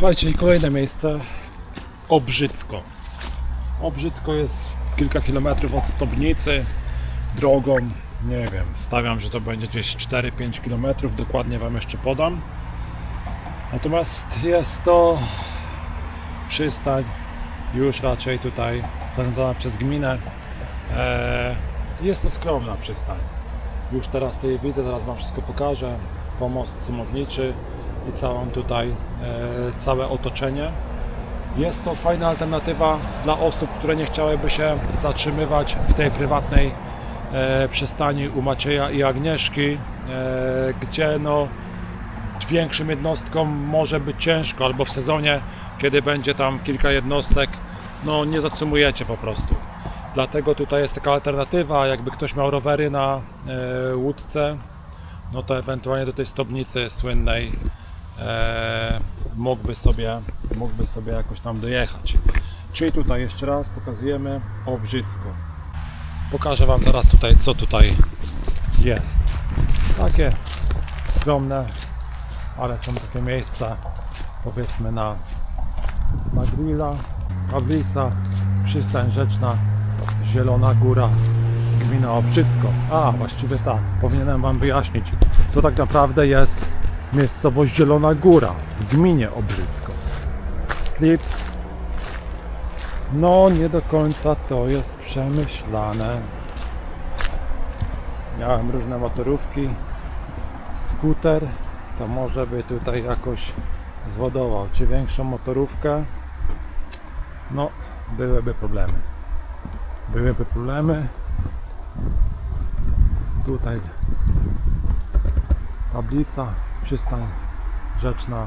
Słuchajcie, i kolejne miejsce. Obrzycko. Obrzycko jest kilka kilometrów od Stobnicy. Drogą, nie wiem, stawiam, że to będzie gdzieś 4-5 kilometrów. Dokładnie Wam jeszcze podam. Natomiast jest to przystań już raczej tutaj zarządzana przez gminę. Eee, jest to skromna przystań. Już teraz tutaj widzę, zaraz Wam wszystko pokażę. Pomost sumowniczy i całą tutaj, e, całe otoczenie. Jest to fajna alternatywa dla osób, które nie chciałyby się zatrzymywać w tej prywatnej e, przystani u Macieja i Agnieszki, e, gdzie no większym jednostkom może być ciężko, albo w sezonie, kiedy będzie tam kilka jednostek, no nie zatrzymujecie po prostu. Dlatego tutaj jest taka alternatywa, jakby ktoś miał rowery na łódce, no to ewentualnie do tej stopnicy słynnej e, mógłby, sobie, mógłby sobie jakoś tam dojechać. Czyli tutaj jeszcze raz pokazujemy Obrzycko. Pokażę Wam teraz tutaj, co tutaj jest. Takie skromne, ale są takie miejsca, powiedzmy na, na grilla, Pawlica, przystań rzeczna, Zielona Góra, gmina Obrzycko. A, właściwie tak, powinienem Wam wyjaśnić. To tak naprawdę jest miejscowość Zielona Góra w gminie Obrzycko. Slip. No, nie do końca to jest przemyślane. Miałem różne motorówki. Skuter to może by tutaj jakoś zwodował. Czy większą motorówkę? No, byłyby problemy. Byłyby problemy. Tutaj tablica, przystań rzeczna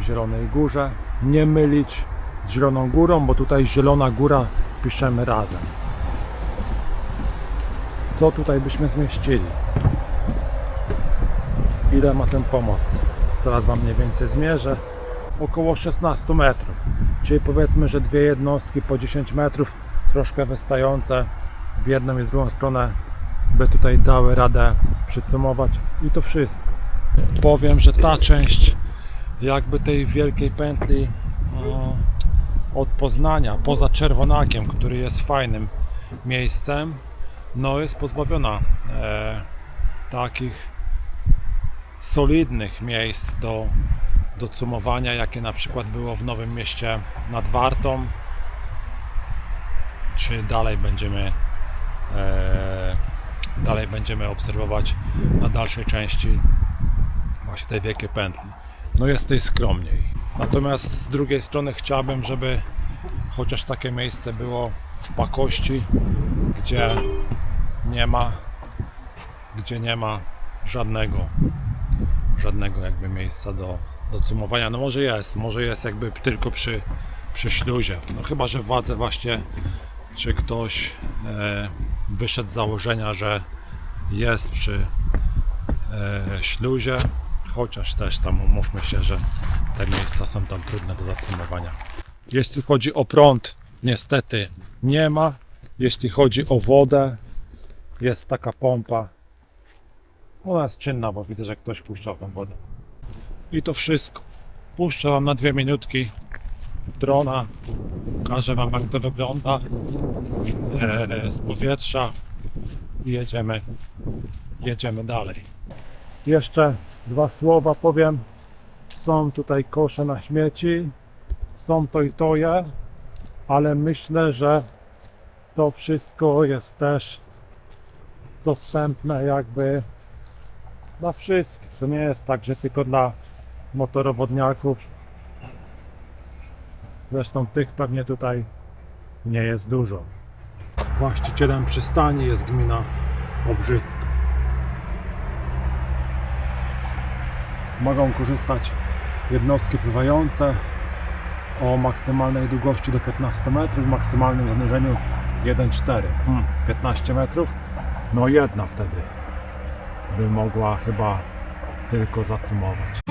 w Zielonej Górze. Nie mylić z Zieloną Górą, bo tutaj Zielona Góra piszemy razem. Co tutaj byśmy zmieścili? Ile ma ten pomost? Zaraz Wam mniej więcej zmierzę. Około 16 metrów. Czyli powiedzmy, że dwie jednostki po 10 metrów, troszkę wystające w jedną i w drugą stronę, by tutaj dały radę przycumować i to wszystko. Powiem, że ta część jakby tej wielkiej pętli mm, od Poznania, poza Czerwonakiem, który jest fajnym miejscem, no jest pozbawiona e, takich solidnych miejsc do, do cumowania, jakie na przykład było w Nowym Mieście nad Wartą, czy dalej będziemy e, dalej będziemy obserwować na dalszej części właśnie tej wielkiej pętli. No jest tej skromniej. Natomiast z drugiej strony chciałbym, żeby chociaż takie miejsce było w pakości, gdzie nie ma gdzie nie ma żadnego żadnego jakby miejsca do, do cumowania. No może jest, może jest jakby tylko przy, przy śluzie. No chyba, że władze właśnie czy ktoś e, wyszedł z założenia, że jest przy e, śluzie, chociaż też tam umówmy się, że te miejsca są tam trudne do zacumowania. Jeśli chodzi o prąd, niestety nie ma. Jeśli chodzi o wodę, jest taka pompa. Ona jest czynna, bo widzę, że ktoś puszczał tą wodę. I to wszystko. Puszczę Wam na dwie minutki drona. Pokażę Wam, jak to wygląda e, z powietrza. I jedziemy, jedziemy dalej. Jeszcze dwa słowa powiem. Są tutaj kosze na śmieci. Są to i toje, ale myślę, że to wszystko jest też dostępne jakby dla wszystkich. To nie jest tak, że tylko dla motorowodniaków. Zresztą tych pewnie tutaj nie jest dużo. Właścicielem przystani jest gmina Obrzycko. Mogą korzystać jednostki pływające o maksymalnej długości do 15 metrów, maksymalnym zanurzeniu 1,4. Hmm, 15 metrów? No jedna wtedy by mogła chyba tylko zacumować.